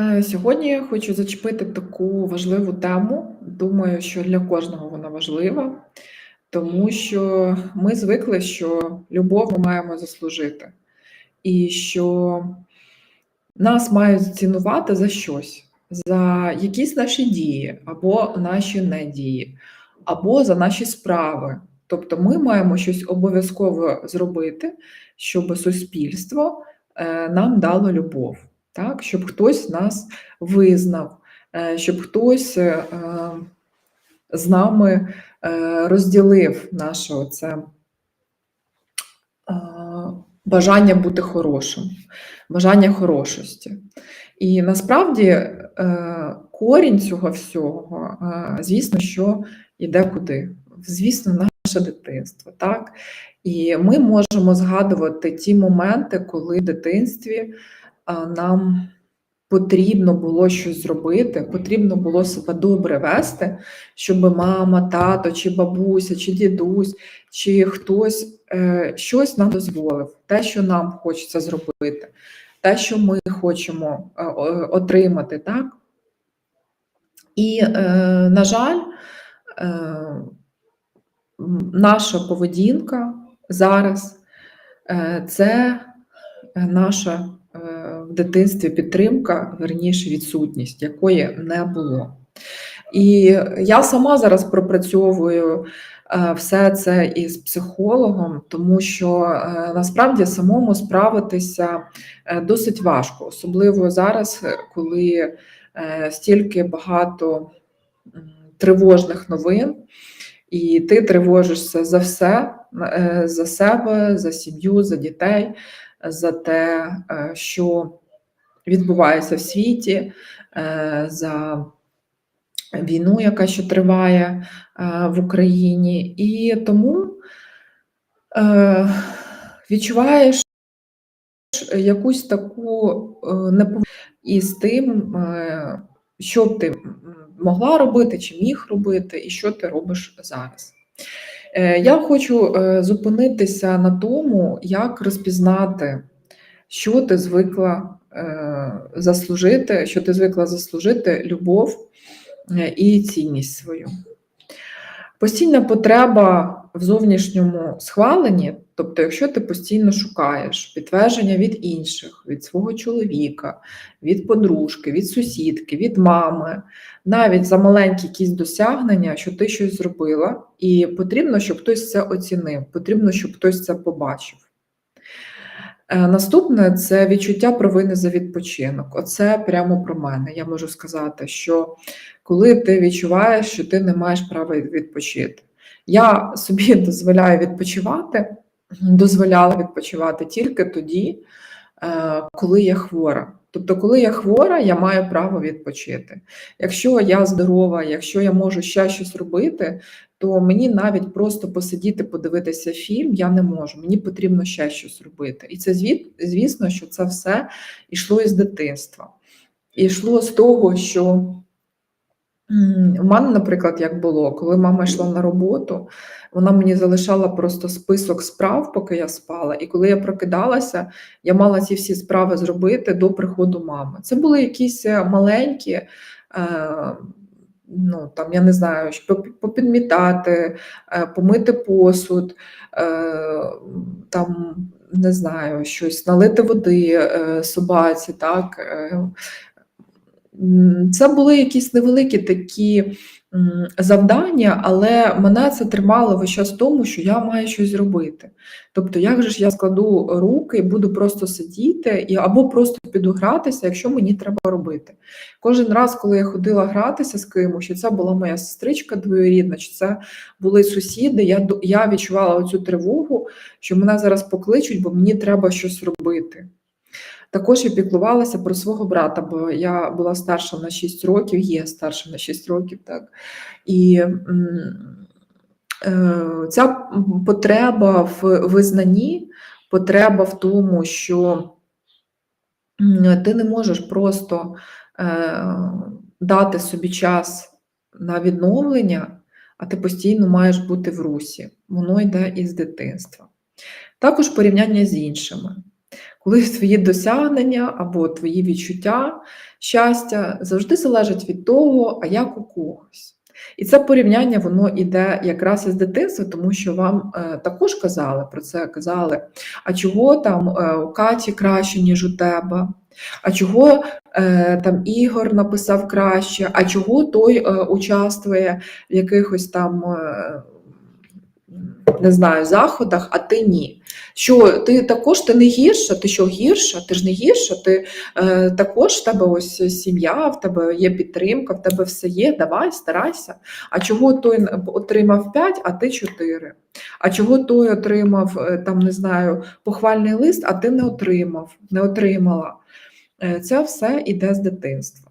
Е, Сьогодні я хочу зачепити таку важливу тему. Думаю, що для кожного вона важлива, тому що ми звикли, що любов ми маємо заслужити, і що нас мають цінувати за щось, за якісь наші дії або наші недії, або за наші справи. Тобто ми маємо щось обов'язково зробити, щоб суспільство е, нам дало любов так, щоб хтось нас визнав, е, щоб хтось е, з нами е, розділив наше оце бажання бути хорошим, бажання хорошості. І насправді корінь цього всього, звісно, що йде куди? Звісно, наше дитинство. так? І ми можемо згадувати ті моменти, коли в дитинстві нам потрібно було щось зробити, потрібно було себе добре вести, щоб мама, тато, чи бабуся, чи дідусь, чи хтось е, щось нам дозволив, те, що нам хочеться зробити, те, що ми хочемо е, отримати, так? І, е, на жаль, наша поведінка зараз це наша в дитинстві підтримка, верніше відсутність, якої не було. І я сама зараз пропрацьовую е, все це із психологом, тому що е, насправді самому справитися е, досить важко, особливо зараз, коли стільки багато тривожних новин, і ти тривожишся за все, за себе, за сім'ю, за дітей, за те, що відбувається в світі, е, за війну, яка ще триває е, в Україні, і тому е, відчуваєш якусь таку неповну із тим, що ти могла робити, чи міг робити, і що ти робиш зараз. Я хочу зупинитися на тому, як розпізнати, що ти звикла заслужити, що ти звикла заслужити любов е, і цінність свою. Постійна потреба в зовнішньому схваленні, тобто, якщо ти постійно шукаєш підтвердження від інших, від свого чоловіка, від подружки, від сусідки, від мами, навіть за маленькі якісь досягнення, що ти щось зробила, і потрібно, щоб хтось це оцінив, потрібно, щоб хтось це побачив. Е, наступне це відчуття провини за відпочинок. Оце прямо про мене. Я можу сказати, що коли ти відчуваєш, що ти не маєш права відпочити. Я собі дозволяю відпочивати, дозволяла відпочивати тільки тоді, е, коли я хвора. Тобто, коли я хвора, я маю право відпочити. Якщо я здорова, якщо я можу ще щось робити, то мені навіть просто посидіти, подивитися фільм я не можу. Мені потрібно ще щось робити. І це звісно, що це все йшло із дитинства. І йшло з того, що у мене, наприклад, як було, коли мама йшла на роботу, вона мені залишала просто список справ, поки я спала. І коли я прокидалася, я мала ці всі справи зробити до приходу мами. Це були якісь е, маленькі. Е, ну там я не знаю, попідмітати, е, помити посуд, там не знаю, щось налити води собаці, так. Це були якісь невеликі такі завдання, але мене це тримало весь час в тому, що я маю щось зробити. Тобто, як же ж я складу руки і буду просто сидіти, і або просто піду гратися, якщо мені треба робити. Кожен раз, коли я ходила гратися з кимось, чи це була моя сестричка двоюрідна, чи це були сусіди, я я відчувала оцю тривогу, що мене зараз покличуть, бо мені треба щось робити. Також я піклувалася про свого брата, бо я була старша на 6 років, є старша на 6 років, так. І е, ця потреба в визнанні, потреба в тому, що ти не можеш просто е, дати собі час на відновлення, а ти постійно маєш бути в русі. Воно йде із дитинства. Також порівняння з іншими. Коли твої досягнення або твої відчуття щастя завжди залежать від того, а як у когось. І це порівняння воно йде якраз із дитинства, тому що вам е, також казали про це, казали, а чого там е, у Каті краще, ніж у тебе, а чого е, там Ігор написав краще, а чого той участвує в якихось там. Не знаю, заходах, а ти ні. Що ти також ти не гірша, ти що гірша? Ти ж не гірша, ти е, також в тебе ось сім'я, в тебе є підтримка, в тебе все є. Давай, старайся. А чого той отримав 5, а ти 4? А чого той отримав там, не знаю, похвальний лист, а ти не отримав, не отримала? Е, це все йде з дитинства.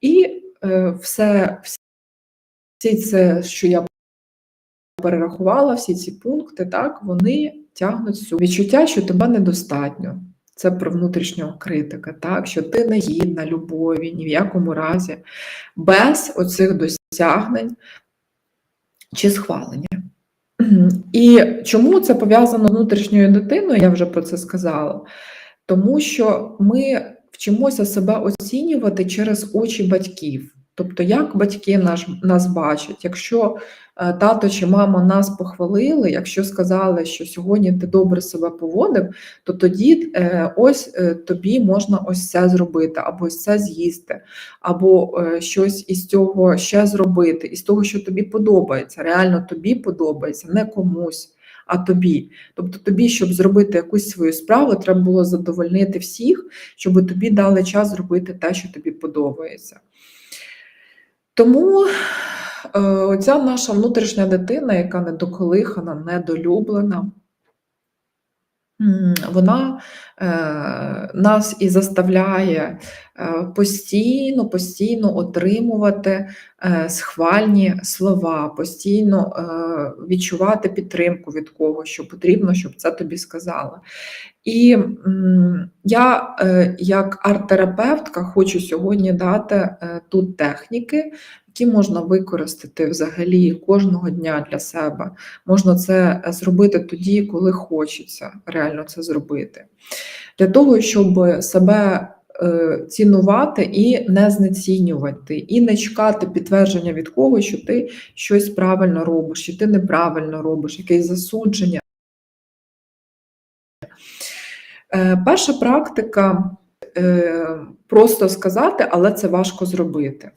І е, все, всі це, що я перерахувала всі ці пункти, так, вони тягнуть сюди. Відчуття, що тебе недостатньо. Це про внутрішнього критика, так, що ти не гідна любові, ні в якому разі, без оцих досягнень чи схвалення. І чому це пов'язано з внутрішньою дитиною, я вже про це сказала. Тому що ми вчимося себе оцінювати через очі батьків. Тобто, як батьки наш, нас бачать, якщо е, тато чи мама нас похвалили, якщо сказали, що сьогодні ти добре себе поводив, то тоді е, ось е, тобі можна ось це зробити, або ось це з'їсти, або щось із цього ще зробити, із того, що тобі подобається, реально тобі подобається, не комусь. А тобі, тобто тобі, щоб зробити якусь свою справу, треба було задовольнити всіх, щоб тобі дали час зробити те, що тобі подобається. Тому оця ця наша внутрішня дитина, яка недоколихана, недолюблена, вона е, нас і заставляє е, постійно, постійно отримувати е, схвальні слова, постійно е, відчувати підтримку від когось, що потрібно, щоб це тобі сказали. І м, я, е, як арт-терапевтка, хочу сьогодні дати е, тут техніки, які можна використати взагалі кожного дня для себе. Можна це зробити тоді, коли хочеться реально це зробити. Для того, щоб себе е, цінувати і не знецінювати, і не чекати підтвердження від когось, що ти щось правильно робиш, що ти неправильно робиш, якесь засудження. Е, перша практика е, просто сказати, але це важко зробити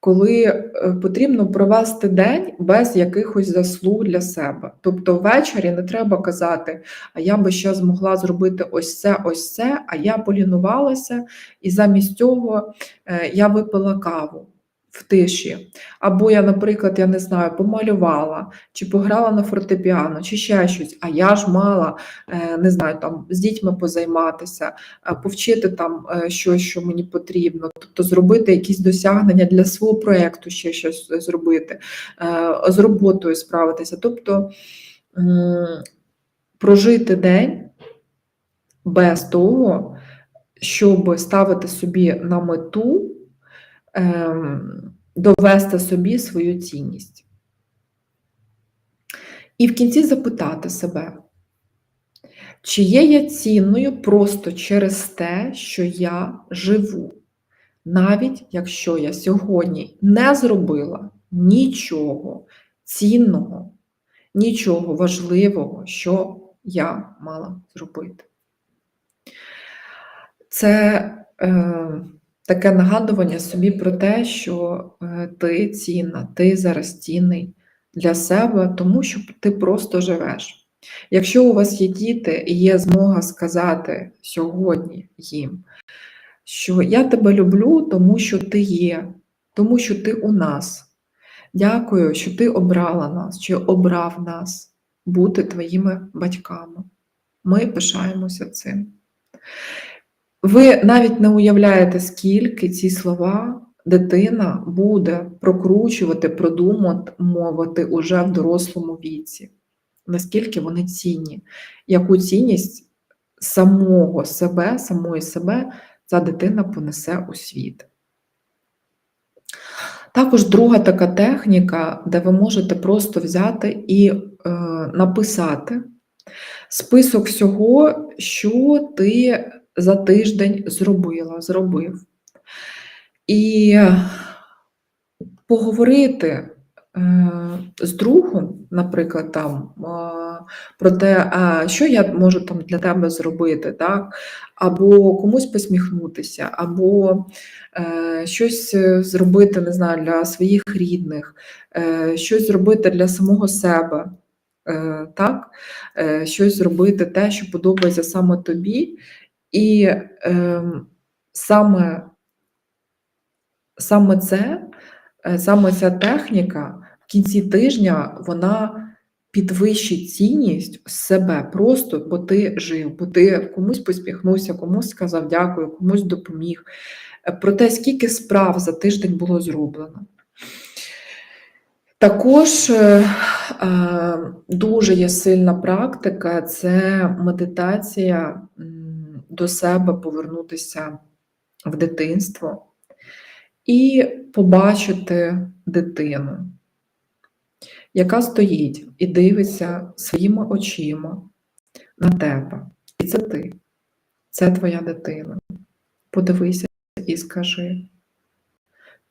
коли е, потрібно провести день без якихось заслуг для себе. Тобто ввечері не треба казати, а я би ще змогла зробити ось це, ось це, а я полінувалася, і замість цього е, я випила каву в тиші. Або я, наприклад, я не знаю, помалювала, чи пограла на фортепіано, чи ще щось. А я ж мала е, не знаю, там з дітьми позайматися, е, повчити там е, щось, що мені потрібно, тобто зробити якісь досягнення для свого проєкту, ще щось зробити, з роботою справитися. Тобто прожити день без того, щоб ставити собі на мету довести собі свою цінність. І в кінці запитати себе, чи є я цінною просто через те, що я живу, навіть якщо я сьогодні не зробила нічого цінного, нічого важливого, що я мала зробити. Це е, таке нагадування собі про те, що е, ти цінна, ти зараз цінний для себе, тому що ти просто живеш. Якщо у вас є діти і є змога сказати сьогодні їм, що я тебе люблю, тому що ти є, тому що ти у нас. Дякую, що ти обрала нас, чи обрав нас бути твоїми батьками. Ми пишаємося цим. Ви навіть не уявляєте, скільки ці слова дитина буде прокручувати, продумувати уже в дорослому віці, наскільки вони цінні, яку цінність самого себе, самої себе ця дитина понесе у світ. Також друга така техніка, де ви можете просто взяти і е, написати Список всього, що ти за тиждень зробила, зробив. І поговорити е, з другом, наприклад, там, е, про те, що я можу там для тебе зробити, так? або комусь посміхнутися, або е, щось зробити, не знаю, для своїх рідних, щось зробити для самого себе. Так? Щось зробити те, що подобається саме тобі, і е, саме, саме це, е, саме ця техніка в кінці тижня вона підвищить цінність себе просто, бо ти жив, бо ти комусь посміхнувся, комусь сказав дякую, комусь допоміг. Е, про те, скільки справ за тиждень було зроблено. Також е, е, дуже є сильна практика це медитація до себе повернутися в дитинство і побачити дитину, яка стоїть і дивиться своїми очима на тебе. І це ти, це твоя дитина. Подивися і скажи: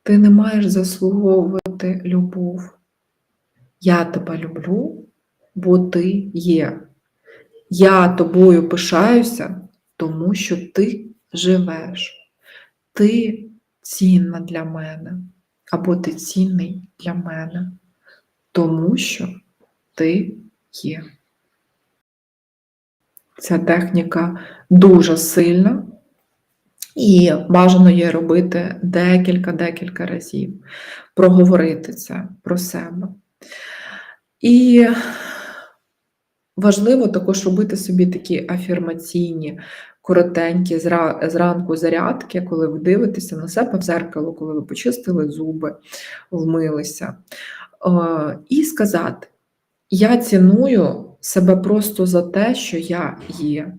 ти не маєш заслуговувати любов. Я тебе люблю, бо ти є. Я тобою пишаюся, тому що ти живеш. Ти цінна для мене, або ти цінний для мене, тому що ти є. Ця техніка дуже сильна, і бажано її робити декілька-декілька разів, проговорити це про себе. І важливо також робити собі такі афірмаційні, коротенькі зранку зарядки, коли ви дивитеся на себе в зеркало, коли ви почистили зуби, вмилися. І сказати: Я ціную себе просто за те, що я є.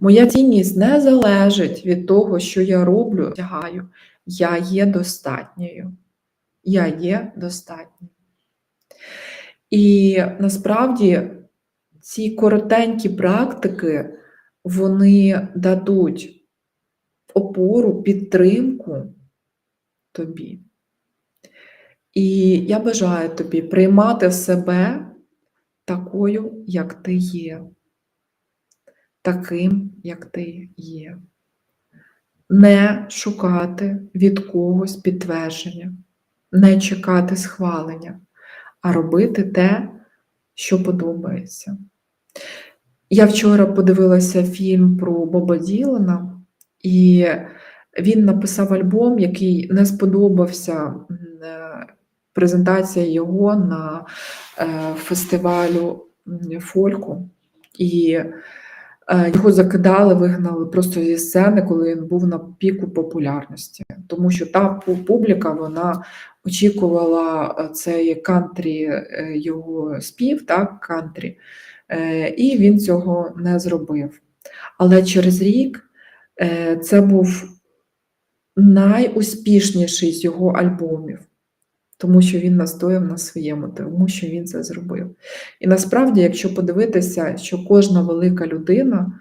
Моя цінність не залежить від того, що я роблю, тягаю. Я є достатньою. Я є достатньою. І насправді ці коротенькі практики вони дадуть опору, підтримку тобі. І я бажаю тобі приймати себе такою, як ти є, таким, як ти є. Не шукати від когось підтвердження, не чекати схвалення а робити те, що подобається. Я вчора подивилася фільм про Боба Ділана, і він написав альбом, який не сподобався е, презентація його на е, фестивалю фольку. І Е, його закидали, вигнали просто зі сцени, коли він був на піку популярності, тому що та публіка вона очікувала цей кантрі його спів, так, кантрі, і він цього не зробив. Але через рік це був найуспішніший з його альбомів тому що він настояв на своєму, тому що він це зробив. І насправді, якщо подивитися, що кожна велика людина.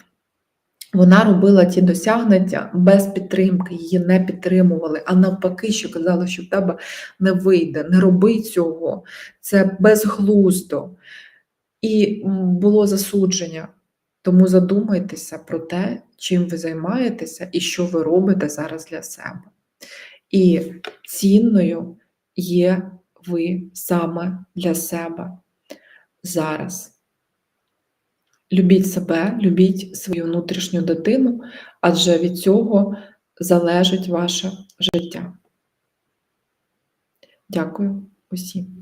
Вона робила ті досягнення без підтримки, її не підтримували, а навпаки, що казали, що в тебе не вийде, не роби цього, це безглуздо. І було засудження. Тому задумайтеся про те, чим ви займаєтеся і що ви робите зараз для себе. І цінною є ви саме для себе зараз. Любіть себе, любіть свою внутрішню дитину, адже від цього залежить ваше життя. Дякую усім.